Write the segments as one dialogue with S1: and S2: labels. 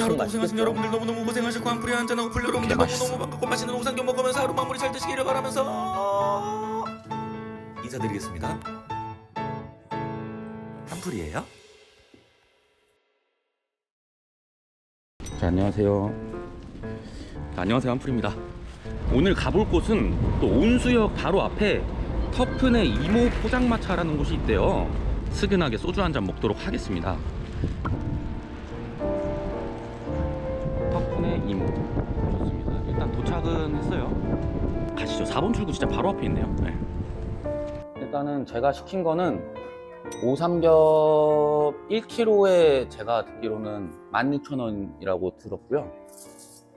S1: 하루도
S2: 맛있겠죠?
S1: 고생하신 여러분들 너무너무 고생하셨고 한풀이 한잔하고 풀 여러분들. 너무너무 반갑고 맛있는 옥상견 먹으면서 하루 마무리 잘 되시기를 바라면서 인사드리겠습니다 한풀이에요
S2: 자, 안녕하세요. 자, 안녕하세요. 한풀입니다. 오늘 가볼 곳은 또 온수역 바로 앞에 터픈의 이모 포장마차라는 곳이 있대요. 스근하게 소주 한 잔 먹도록 하겠습니다. 도착은 했어요. 가시죠. 4번 출구 진짜 바로 앞에 있네요. 네. 일단은 제가 시킨 거는 오삼겹 1kg에 제가 듣기로는 16,000원이라고 들었고요.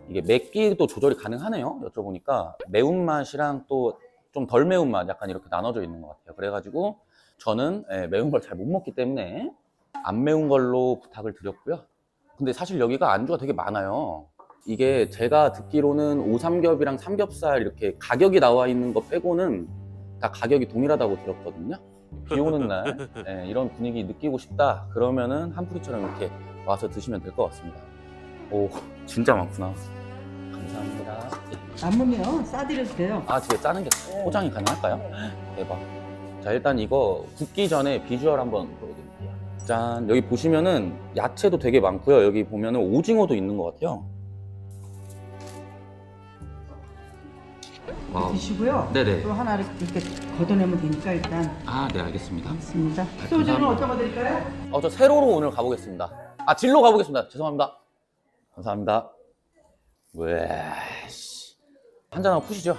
S2: 이게 맵기도 조절이 가능하네요. 여쭤보니까 매운맛이랑 또 좀 덜 매운맛 약간 이렇게 나눠져 있는 것 같아요. 그래가지고 저는 예, 매운 걸 잘 못 먹기 때문에 안 매운 걸로 부탁을 드렸고요. 근데 사실 여기가 안주가 되게 많아요. 이게 제가 듣기로는 오삼겹이랑 삼겹살 이렇게 가격이 나와 있는 거 빼고는 다 가격이 동일하다고 들었거든요. 비 오는 날 예, 이런 분위기 느끼고 싶다 그러면은 한풀이처럼 이렇게 와서 드시면 될 것 같습니다. 오 진짜 많구나. 감사합니다.
S3: 남으면 싸드려도 돼요.
S2: 아 되게 짜는 게 포장이 가능할까요? 대박. 자 일단 이거 굽기 전에 비주얼 한번 보여드릴게요. 짠 여기 보시면은 야채도 되게 많고요. 여기 보면은 오징어도 있는 것 같아요. 와우.
S3: 드시고요.
S2: 네네.
S3: 또 하나 이렇게 걷어내면 되니까 일단
S2: 아 네 알겠습니다.
S3: 있습니다.
S2: 감사합니다.
S3: 소주는 어떤 거 드릴까요?
S2: 어, 저 세로로 오늘 가보겠습니다. 아, 진로 가보겠습니다. 죄송합니다. 감사합니다. 왜, 씨. 한잔하고 푸시죠.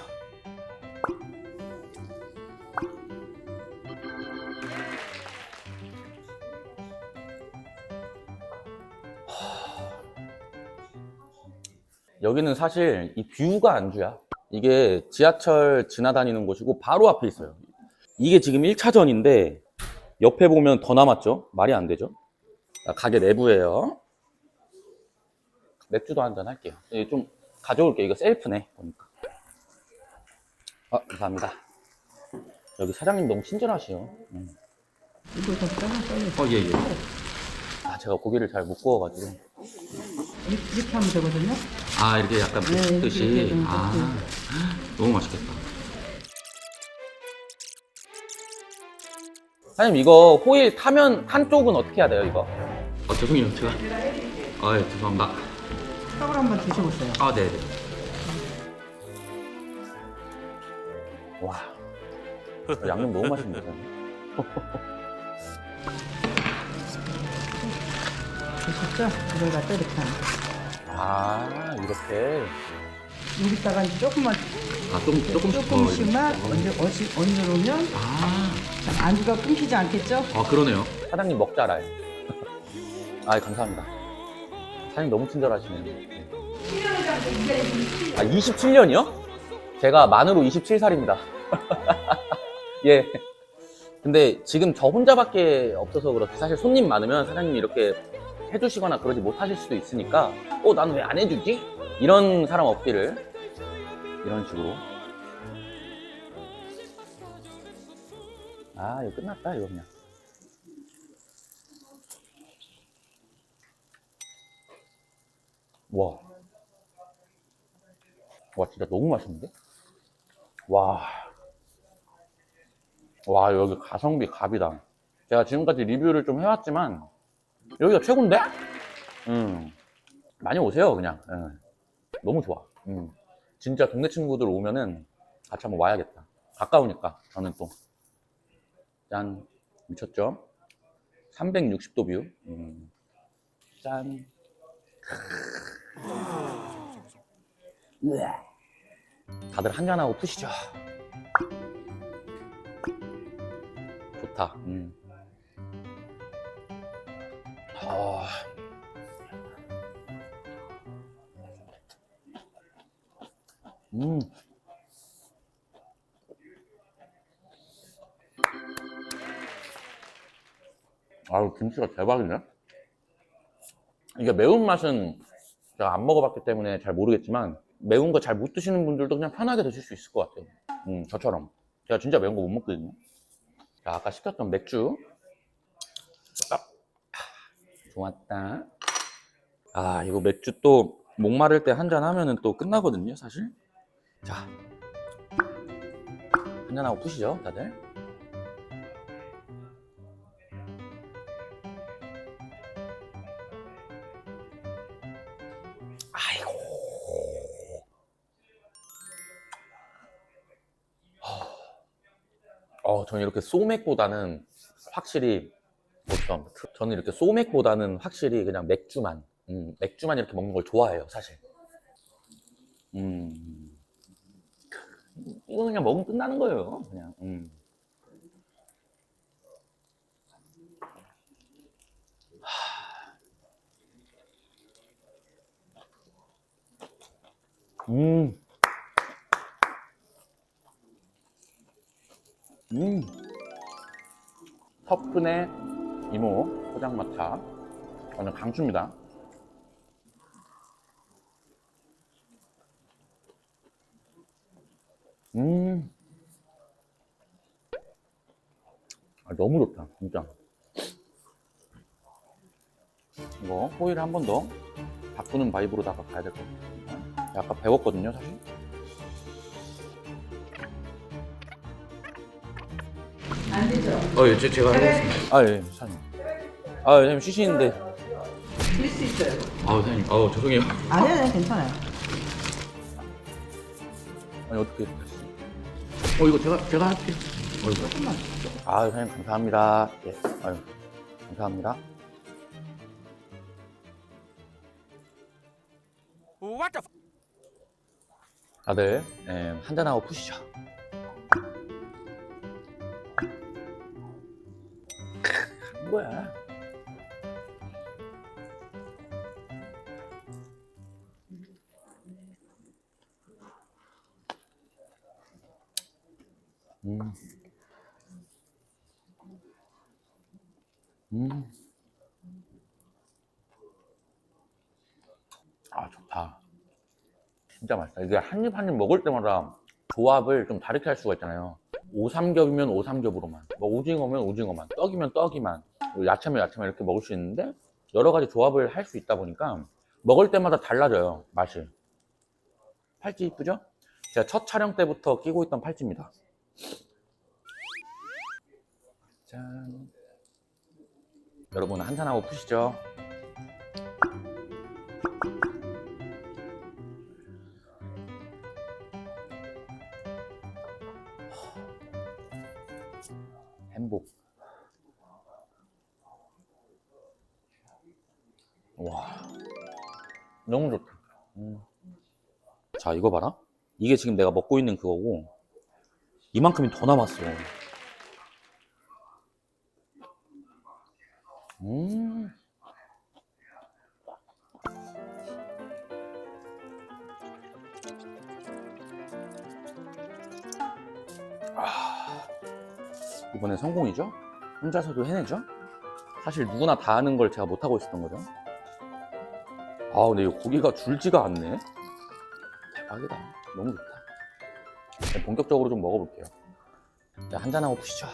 S2: 여기는 사실 이 뷰가 안주야. 이게 지하철 지나다니는 곳이고 바로 앞에 있어요. 이게 지금 1차전인데 옆에 보면 더 남았죠? 말이 안 되죠? 자, 가게 내부에요. 맥주도 한 잔 할게요. 예, 좀 가져올게요. 이거 셀프네, 보니까. 아, 감사합니다. 여기 사장님 너무 친절하시요. 음.
S3: 이거 더 짜나 빨리.
S2: 어, 예, 예. 아, 제가 고기를 잘 못 구워가지고.
S3: 이렇게, 하면 되거든요.
S2: 아, 이렇게 약간
S3: 네, 이렇게,
S2: 듯이.
S3: 이렇게, 음,
S2: 아, 너무 맛있겠다. 사장님, 이거 호일 타면, 탄 쪽은 어떻게 해야 돼요, 이거? 어, 죄송해요, 제가. 아, 예, 죄송합니다.
S3: 떡을 한번 드셔보세요.
S2: 아, 네 네. 와. 양념 너무 맛있는데.
S3: 드셨죠? 이걸 갖다 이렇게.
S2: 아, 이렇게.
S3: 여기다가 이제 조금만,
S2: 아, 조금, 조금씩 더.
S3: 조금씩만
S2: 이렇게.
S3: 얹어, 얹어, 얹어 놓으면
S2: 아,
S3: 자, 안주가 끊기지 않겠죠?
S2: 아, 그러네요. 사장님 먹자랄. 아, 감사합니다. 사장님 너무 친절하시네요. 아, 27년이요? 제가 만으로 27살입니다. 예. 근데 지금 저 혼자밖에 없어서 그렇지. 사실 손님 많으면 사장님이 이렇게 해주시거나 그러지 못하실 수도 있으니까, 어, 난 왜 안 해주지? 이런 사람 없기를. 이런 식으로. 아, 이거 끝났다, 이거 그냥. 와. 와, 진짜 너무 맛있는데? 와. 와, 여기 가성비 갑이다. 제가 지금까지 리뷰를 좀 해왔지만, 여기가 최고인데? 음. 많이 오세요, 그냥. 예. 너무 좋아. 음. 진짜 동네 친구들 오면은 같이 한번 와야겠다. 가까우니까, 저는 또. 짠. 미쳤죠? 360도 뷰. 음. 짠. 으아. 다들 한잔하고 푸시죠. 좋다. 음. 아. 음. 아유, 김치가 대박이네. 이게 매운맛은 제가 안 먹어봤기 때문에 잘 모르겠지만 매운 거 잘 못 드시는 분들도 그냥 편하게 드실 수 있을 것 같아요. 음, 저처럼. 제가 진짜 매운 거 못 먹거든요. 자, 아까 시켰던 맥주. 아, 좋았다. 아, 이거 맥주 또 목마를 때 한 잔 하면은 또 끝나거든요, 사실. 자. 한 잔하고 푸시죠, 다들. 아이고. 어, 저는 이렇게 소맥보다는 확실히 어떤 저는 이렇게 소맥보다는 확실히 그냥 맥주만 음, 맥주만 이렇게 먹는 걸 좋아해요 사실 음 이거 그냥 먹으면 끝나는 거예요 그냥 음. 하. 음. 음. 터큰의 이모 포장마차 완전 강추입니다. 음. 아, 너무 좋다, 진짜. 이거 호일 한 번 더 바꾸는 바이브로다가 가야 될 것 같아요. 아까 배웠거든요, 사실.
S1: 어, 예, 제, 제가
S2: 아, 예, 사장님. 아, 사장님 쉬시는데.
S3: 드릴 수 있어요.
S1: 아우, 사장님. 아우, 죄송해요.
S3: 아니요, 아니요, 괜찮아요.
S2: 아니, 어떻게.
S1: 어, 이거 제가, 제가 할게요. 어, 이거.
S3: 조금만.
S2: 아, 사장님 감사합니다. 예, 아유, 감사합니다. 다들 예, 한잔하고 푸시죠. 크, 뭐야? 음. 음. 아, 좋다. 진짜 맛있다. 이게 한 입 한 입 먹을 때마다 조합을 좀 다르게 할 수가 있잖아요. 오삼겹이면 오삼겹으로만, 뭐 오징어면 오징어만, 떡이면 떡이만, 야채면 야채만 이렇게 먹을 수 있는데 여러 가지 조합을 할 수 있다 보니까 먹을 때마다 달라져요, 맛이. 팔찌 이쁘죠? 제가 첫 촬영 때부터 끼고 있던 팔찌입니다. 짠. 여러분 한잔하고 푸시죠. 이거 봐라. 이게 지금 내가 먹고 있는 그거고, 이만큼이 더 남았어. 음. 아, 이번에 성공이죠? 혼자서도 해내죠? 사실 누구나 다 하는 걸 제가 못하고 있었던 거죠. 아, 근데 이거 고기가 줄지가 않네. 대박이다. 너무 좋다. 네, 본격적으로 좀 먹어볼게요. 자, 한잔하고 푸시죠.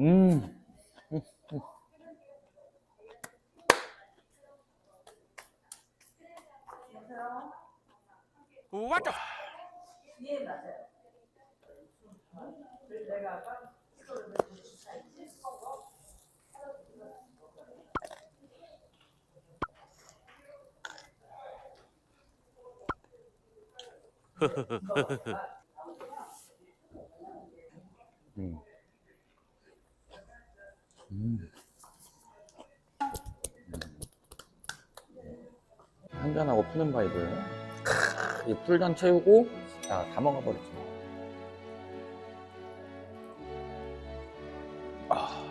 S2: 음. 음. 음. 한잔하고 푸는 바이블. 크, 이 풀잔 채우고, 자, 다 먹어버리지. 아.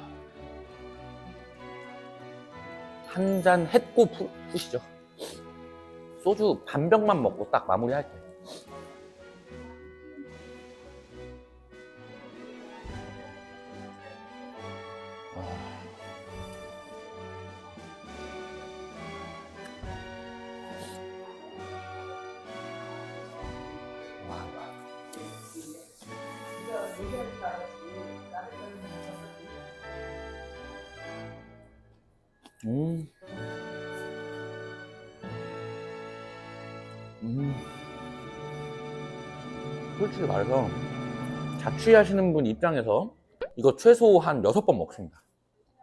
S2: 한잔 했고 푸, 푸시죠. 소주 반 병만 먹고 딱 마무리 할게요. 음. 솔직히 말해서 자취하시는 분 입장에서 이거 최소 한 여섯 번 먹습니다.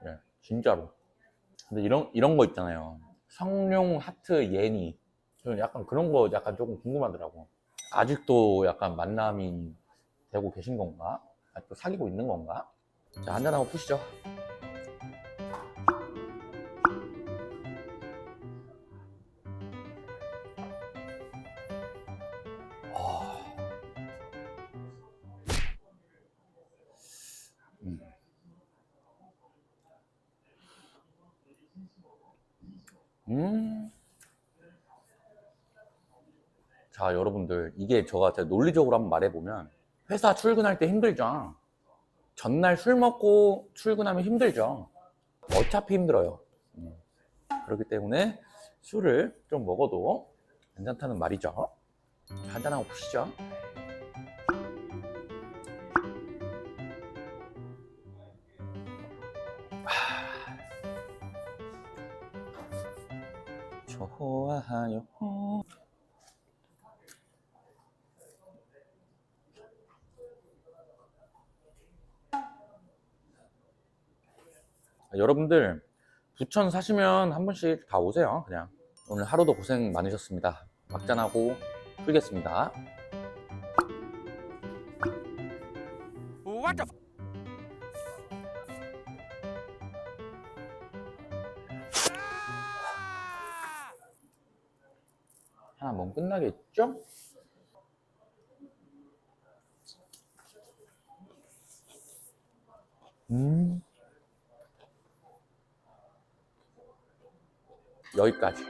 S2: 예, 진짜로. 근데 이런 이런 거 있잖아요. 성룡 하트 예니. 저는 약간 그런 거 약간 조금 궁금하더라고. 아직도 약간 만남이 되고 계신 건가? 아직도 사귀고 있는 건가? 자, 한잔하고 푸시죠. 음. 자, 여러분들, 이게 제가 논리적으로 한번 말해보면, 회사 출근할 때 힘들죠. 전날 술 먹고 출근하면 힘들죠. 어차피 힘들어요. 음. 그렇기 때문에 술을 좀 먹어도 괜찮다는 말이죠. 한잔 하고 보시죠. 좋아요. 아, 여러분들 부천 사시면 한 번씩 다 오세요. 그냥 오늘 하루도 고생 많으셨습니다. 막잔하고 풀겠습니다.
S1: What the
S2: 끝나겠죠? 음. 여기까지.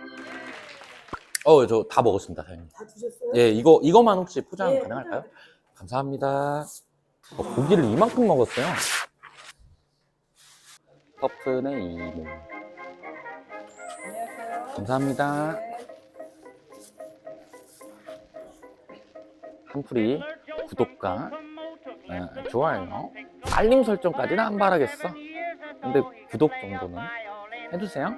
S2: 어, 저 다 먹었습니다, 사장님.
S4: 다 드셨어요?
S2: 예, 이거, 이거만 혹시 포장
S4: 예,
S2: 가능할까요? 감사합니다. 어, 고기를 이만큼 먹었어요. 퍼프네 이모. 감사합니다. 한풀이 구독과 어, 좋아요, 알림 설정까지는 안 바라겠어. 근데 구독 정도는 해주세요.